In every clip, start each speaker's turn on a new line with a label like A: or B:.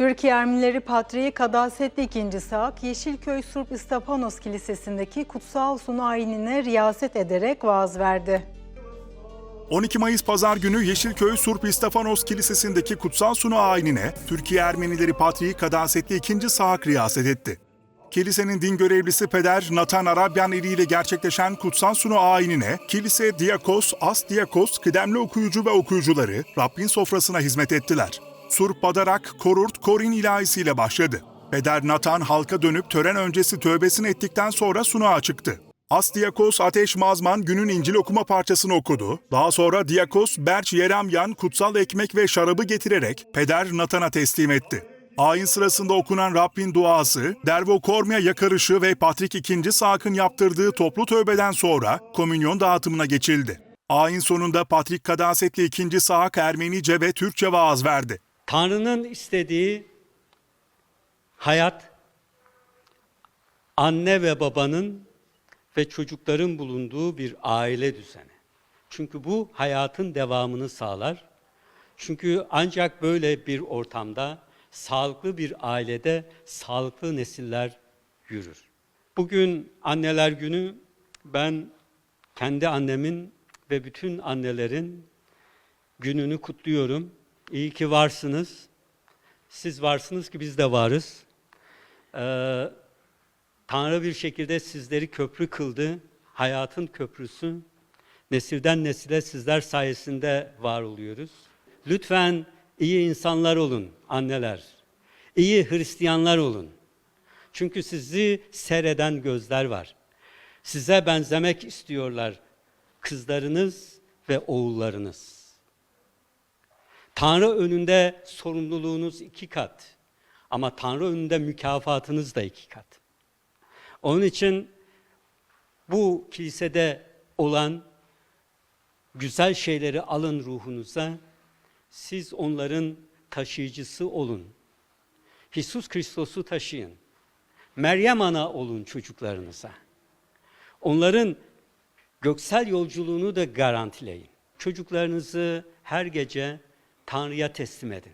A: Türkiye Ermenileri Patriği Kadasetli II. Saak, Yeşilköy Surp İstapanos Kilisesi'ndeki kutsal sunu ayinine riyaset ederek vaaz verdi.
B: 12 Mayıs Pazar günü Yeşilköy Surp İstafanos Kilisesi'ndeki kutsal sunu ayinine Türkiye Ermenileri Patriği Kadasetli II. Saak riyaset etti. Kilisenin din görevlisi Peder Nathan Arabyan eliyle gerçekleşen kutsal sunu ayinine kilise diyakos, as diyakos, kıdemli okuyucu ve okuyucuları Rabbin sofrasına hizmet ettiler. Surp Badarak Korurt Korin ilahisiyle başladı. Peder Nathan halka dönüp tören öncesi tövbesini ettikten sonra sunuğa çıktı. As Diyakos Ateş Mazman günün İncil okuma parçasını okudu. Daha sonra Diyakos Berç Yeremyan kutsal ekmek ve şarabı getirerek Peder Natan'a teslim etti. Ayin sırasında okunan Rabbin duası, Dervo Kormya yakarışı ve Patrik II. Sak'ın yaptırdığı toplu tövbeden sonra komünyon dağıtımına geçildi. Ayin sonunda Patrik Kadasetli II. Sak Ermenice ve Türkçe vaaz verdi.
C: Tanrı'nın istediği hayat anne ve babanın ve çocukların bulunduğu bir aile düzeni. Çünkü bu hayatın devamını sağlar. Çünkü ancak böyle bir ortamda sağlıklı bir ailede sağlıklı nesiller yürür. Bugün anneler günü ben kendi annemin ve bütün annelerin gününü kutluyorum. İyi ki varsınız. Siz varsınız ki biz de varız. Ee, Tanrı bir şekilde sizleri köprü kıldı. Hayatın köprüsü. Nesilden nesile sizler sayesinde var oluyoruz. Lütfen iyi insanlar olun anneler. İyi Hristiyanlar olun. Çünkü sizi seyreden gözler var. Size benzemek istiyorlar kızlarınız ve oğullarınız. Tanrı önünde sorumluluğunuz iki kat. Ama Tanrı önünde mükafatınız da iki kat. Onun için bu kilisede olan güzel şeyleri alın ruhunuza. Siz onların taşıyıcısı olun. Jesus Kristos'u taşıyın. Meryem ana olun çocuklarınıza. Onların göksel yolculuğunu da garantileyin. Çocuklarınızı her gece Tanrı'ya teslim edin.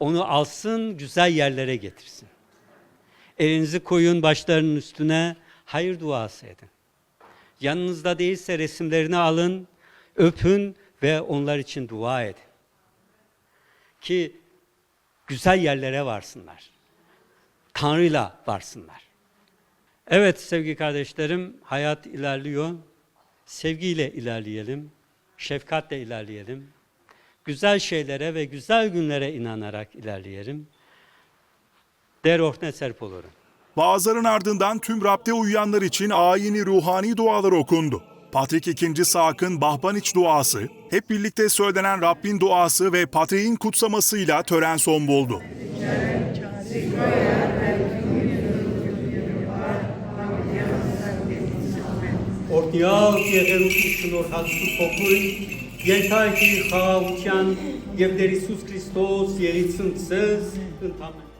C: Onu alsın, güzel yerlere getirsin. Elinizi koyun başlarının üstüne, hayır duası edin. Yanınızda değilse resimlerini alın, öpün ve onlar için dua edin. Ki güzel yerlere varsınlar. Tanrı'yla varsınlar. Evet sevgili kardeşlerim, hayat ilerliyor. Sevgiyle ilerleyelim, şefkatle ilerleyelim güzel şeylere ve güzel günlere inanarak ilerleyelim. Der ohne serp olurum.
B: Vaazların ardından tüm rapte uyuyanlar için ayini ruhani dualar okundu. Patrik II. Sak'ın Bahbaniç duası, hep birlikte söylenen Rabbin duası ve Patrik'in kutsamasıyla tören son buldu.
C: Ortaya, ortaya, ortaya, ortaya, ենթարկի խաղաղության եւ Տեր Հիսուս Քրիստոս երիցն ցեզ ընդհանրապես